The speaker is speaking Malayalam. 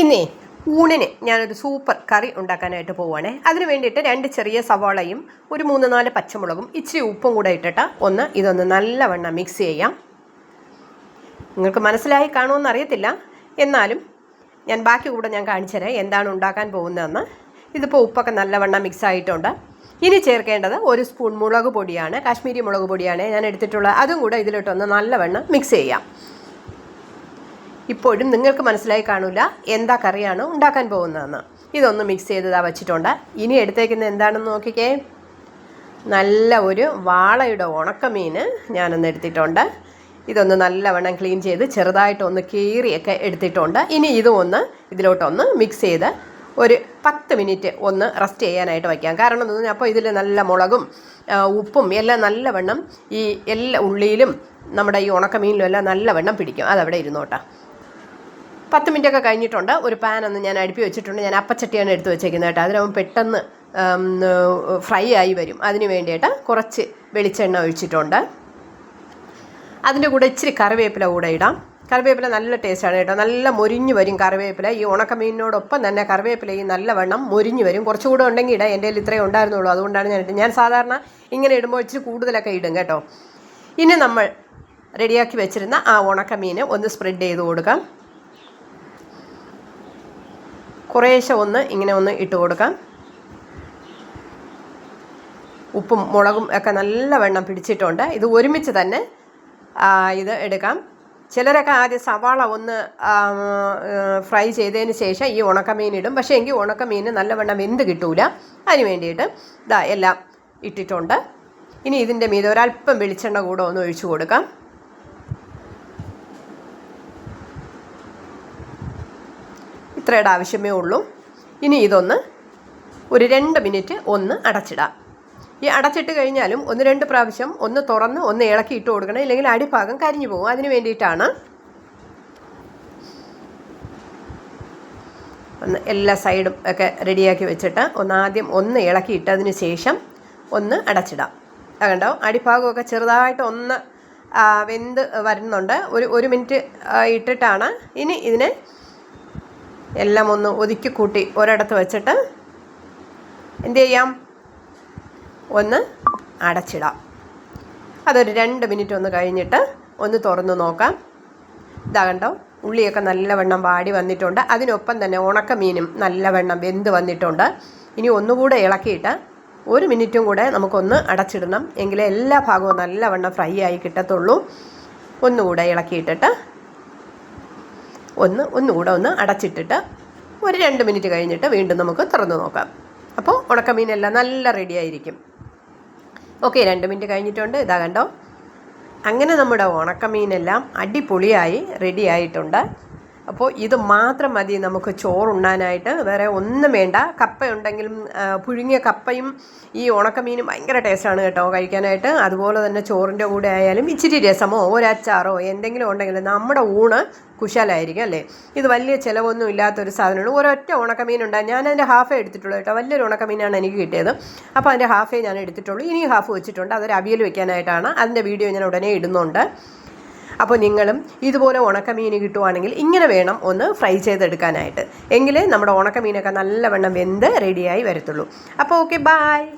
ഇന്നേ ഊണിന് ഞാനൊരു സൂപ്പർ കറി ഉണ്ടാക്കാനായിട്ട് പോവുകയാണേ അതിന് വേണ്ടിയിട്ട് രണ്ട് ചെറിയ സവാളയും ഒരു മൂന്ന് നാല് പച്ചമുളകും ഇച്ചിരി ഉപ്പും കൂടെ ഇട്ടിട്ട് ഒന്ന് ഇതൊന്ന് നല്ലവണ്ണം മിക്സ് ചെയ്യാം. നിങ്ങൾക്ക് മനസ്സിലായി കാണുമെന്ന് അറിയത്തില്ല. എന്നാലും ഞാൻ ബാക്കി കൂടെ ഞാൻ കാണിച്ചുതരാം എന്താണ് ഉണ്ടാക്കാൻ പോകുന്നതെന്ന്. ഇതിപ്പോൾ ഉപ്പൊക്കെ നല്ലവണ്ണം മിക്സ് ആയിട്ടുണ്ട്. ഇനി ചേർക്കേണ്ടത് ഒരു സ്പൂൺ മുളക് പൊടിയാണ് കാശ്മീരി മുളക് പൊടിയാണ് ഞാൻ എടുത്തിട്ടുള്ളത്. അതും കൂടെ ഇതിലിട്ടൊന്ന് നല്ലവണ്ണം മിക്സ് ചെയ്യാം. ഇപ്പോഴും നിങ്ങൾക്ക് മനസ്സിലായി കാണില്ല എന്താ കറിയാണ് ഉണ്ടാക്കാൻ പോകുന്നതെന്ന്. ഇതൊന്ന് മിക്സ് ചെയ്തതാ വച്ചിട്ടുണ്ട്. ഇനി എടുത്തേക്കുന്ന എന്താണെന്ന് നോക്കിക്കേ. നല്ല ഒരു വാളയുടെ ഉണക്കമീൻ ഞാനൊന്ന് എടുത്തിട്ടുണ്ട്. ഇതൊന്ന് നല്ലവണ്ണം ക്ലീൻ ചെയ്ത് ചെറുതായിട്ടൊന്ന് കീറിയൊക്കെ എടുത്തിട്ടുണ്ട്. ഇനി ഇതും ഒന്ന് ഇതിലോട്ടൊന്ന് മിക്സ് ചെയ്ത് ഒരു പത്ത് മിനിറ്റ് ഒന്ന് റെസ്റ്റ് ചെയ്യാനായിട്ട് വയ്ക്കാം. കാരണം എന്ന് പറഞ്ഞാൽ അപ്പോൾ ഇതിൽ നല്ല മുളകും ഉപ്പും എല്ലാം നല്ലവണ്ണം ഈ എല്ലാ ഉള്ളിയിലും നമ്മുടെ ഈ ഉണക്കമീനിലും എല്ലാം നല്ലവണ്ണം പിടിക്കും. അതവിടെ ഇരുന്നോട്ടെ. പത്ത് മിനിറ്റ് ഒക്കെ കഴിഞ്ഞിട്ടുണ്ട്. ഒരു പാൻ ഒന്ന് ഞാൻ അടുപ്പി വെച്ചിട്ടുണ്ട്. ഞാൻ അപ്പച്ചട്ടിയാണ് എടുത്ത് വെച്ചേക്കുന്നത് കേട്ടോ. അതിനാകുമ്പോൾ പെട്ടെന്ന് ഫ്രൈ ആയി വരും. അതിന് വേണ്ടിയിട്ട് കുറച്ച് വെളിച്ചെണ്ണ ഒഴിച്ചിട്ടുണ്ട്. അതിന്റെ കൂടെ ഇച്ചിരി കറിവേപ്പില കൂടെ ഇടാം. കറിവേപ്പില നല്ല ടേസ്റ്റാണ് കേട്ടോ. നല്ല മൊരിഞ്ഞു വരും കറിവേപ്പില. ഈ ഉണക്കമീനിനോടൊപ്പം തന്നെ കറിവേപ്പില ഈ നല്ല നല്ലവണ്ണം മൊരിഞ്ഞു വരും. കുറച്ചുകൂടെ ഉണ്ടെങ്കിൽ ഇടാം. എന്റെ കയ്യിൽ ഇത്രയേ ഉണ്ടായിരുന്നുള്ളൂ. അതുകൊണ്ടാണ് ഞാൻ ഞാൻ സാധാരണ ഇങ്ങനെ ഇടുമ്പോൾ ഇച്ചിരി കൂടുതലൊക്കെ ഇടും കേട്ടോ. ഇനി നമ്മൾ റെഡിയാക്കി വെച്ചിരുന്ന ആ ഉണക്കമീൻ ഒന്ന് സ്പ്രെഡ് ചെയ്ത് കൊടുക്കാം. കുറേശ്ശെ ഒന്ന് ഇങ്ങനെ ഒന്ന് ഇട്ട് കൊടുക്കാം. ഉപ്പും മുളകും ഒക്കെ നല്ല വെണ്ണം പിടിച്ചിട്ടുണ്ട്. ഇത് ഒരുമിച്ച് തന്നെ ഇത് എടുക്കാം. ചിലരൊക്കെ ആദ്യം സവാള ഒന്ന് ഫ്രൈ ചെയ്തതിന് ശേഷം ഈ ഉണക്കമീൻ ഇടും. പക്ഷേ എങ്കിൽ ഉണക്കമീൻ നല്ലവണ്ണം വെന്ത് കിട്ടൂല. അതിന് വേണ്ടിയിട്ട് ഇതാ എല്ലാം ഇട്ടിട്ടുണ്ട്. ഇനി ഇതിന്റെ മീതെ ഒരല്പം വെളിച്ചെണ്ണ കൂടെ ഒന്ന് ഒഴിച്ചു കൊടുക്കാം. ഇത്രയുടെ ആവശ്യമേ ഉള്ളൂ. ഇനി ഇതൊന്ന് ഒരു രണ്ട് മിനിറ്റ് ഒന്ന് അടച്ചിടാം. ഈ അടച്ചിട്ട് കഴിഞ്ഞാലും ഒന്ന് രണ്ട് പ്രാവശ്യം ഒന്ന് തുറന്ന് ഒന്ന് ഇളക്കി ഇട്ട് കൊടുക്കണം. ഇല്ലെങ്കിൽ അടിഭാഗം കരിഞ്ഞു പോകും. അതിന് വേണ്ടിയിട്ടാണ് ഒന്ന് എല്ലാ സൈഡും ഒക്കെ റെഡിയാക്കി വെച്ചിട്ട് ഒന്ന് ആദ്യം ഒന്ന് ഇളക്കി ഇട്ടതിന് ശേഷം ഒന്ന് അടച്ചിടാം. അതുകൊണ്ടോ കണ്ടോ? അടിഭാഗമൊക്കെ ചെറുതായിട്ട് ഒന്ന് വെന്ത് വരുന്നുണ്ട്. ഒരു ഒരു മിനിറ്റ് ഇട്ടിട്ടാണ് ഇനി ഇതിനെ എല്ലാം ഒന്ന് ഒതുക്കി കൂട്ടി ഒരിടത്ത് വെച്ചിട്ട് എന്ത് ചെയ്യാം? ഒന്ന് അടച്ചിടാം. അതൊരു രണ്ട് മിനിറ്റ് ഒന്ന് കഴിഞ്ഞിട്ട് ഒന്ന് തുറന്ന് നോക്കാം. ഇതാ കണ്ടോ? ഉള്ളിയൊക്കെ നല്ലവണ്ണം വാടി വന്നിട്ടുണ്ട്. അതിനൊപ്പം തന്നെ ഉണക്കമീനും നല്ലവണ്ണം വെന്ത് വന്നിട്ടുണ്ട്. ഇനി ഒന്നുകൂടെ ഇളക്കിയിട്ട് ഒരു മിനിറ്റും കൂടെ നമുക്കൊന്ന് അടച്ചിടണം. എങ്കിലേ എല്ലാ ഭാഗവും നല്ലവണ്ണം ഫ്രൈ ആയി കിട്ടത്തുള്ളൂ. ഒന്നുകൂടെ ഇളക്കിയിട്ടിട്ട് ഒന്ന് ഒന്നുകൂടെ ഒന്ന് അടച്ചിട്ടിട്ട് ഒരു രണ്ട് മിനിറ്റ് കഴിഞ്ഞിട്ട് വീണ്ടും നമുക്ക് തുറന്ന് നോക്കാം. അപ്പോൾ ഉണക്കമീനെല്ലാം നല്ല റെഡി ആയിരിക്കും. ഓക്കെ രണ്ട് മിനിറ്റ് കഴിഞ്ഞിട്ടുണ്ട്. ഇതാ കണ്ടോ? അങ്ങനെ നമ്മുടെ ഉണക്കമീനെല്ലാം അടിപൊളിയായി റെഡി ആയിട്ടുണ്ട്. അപ്പോൾ ഇത് മാത്രം മതി നമുക്ക് ചോറുണ്ണാനായിട്ട്. വേറെ ഒന്നും വേണ്ട. കപ്പയുണ്ടെങ്കിലും പുഴുങ്ങിയ കപ്പയും ഈ ഉണക്കമീനും ഭയങ്കര ടേസ്റ്റാണ് കേട്ടോ കഴിക്കാനായിട്ട്. അതുപോലെ തന്നെ ചോറിന്റെ കൂടെ ആയാലും ഇച്ചിരി രസമോ ഒരച്ചാറോ എന്തെങ്കിലും ഉണ്ടെങ്കിൽ നമ്മുടെ ഊണ് കുശാലായിരിക്കും അല്ലേ? ഇത് വലിയ ചിലവൊന്നും ഇല്ലാത്തൊരു സാധനമാണ്. ഒരൊറ്റ ഉണക്കമീൻ ഉണ്ടായി ഞാൻ അതിന്റെ ഹാഫേ എടുത്തിട്ടുള്ളൂ കേട്ടോ. വലിയൊരു ഉണക്കമീനാണ് എനിക്ക് കിട്ടിയത്. അപ്പോൾ അതിന്റെ ഹാഫേ ഞാൻ എടുത്തിട്ടുള്ളൂ. ഇനി ഹാഫ് വെച്ചിട്ടുണ്ട്. അതൊരു അവിയൽ വെക്കാനായിട്ടാണ്. അതിന്റെ വീഡിയോ ഞാൻ ഉടനെ ഇടുന്നുണ്ട്. അപ്പോൾ നിങ്ങളും ഇതുപോലെ ഉണക്കമീൻ കിട്ടുവാണെങ്കിൽ ഇങ്ങനെ വേണം ഒന്ന് ഫ്രൈ ചെയ്തെടുക്കാനായിട്ട്. എങ്കിലേ നമ്മുടെ ഉണക്കമീനൊക്കെ നല്ലവണ്ണം വെന്ത് റെഡിയായി വരത്തുള്ളൂ. അപ്പോൾ ഓക്കെ ബായ്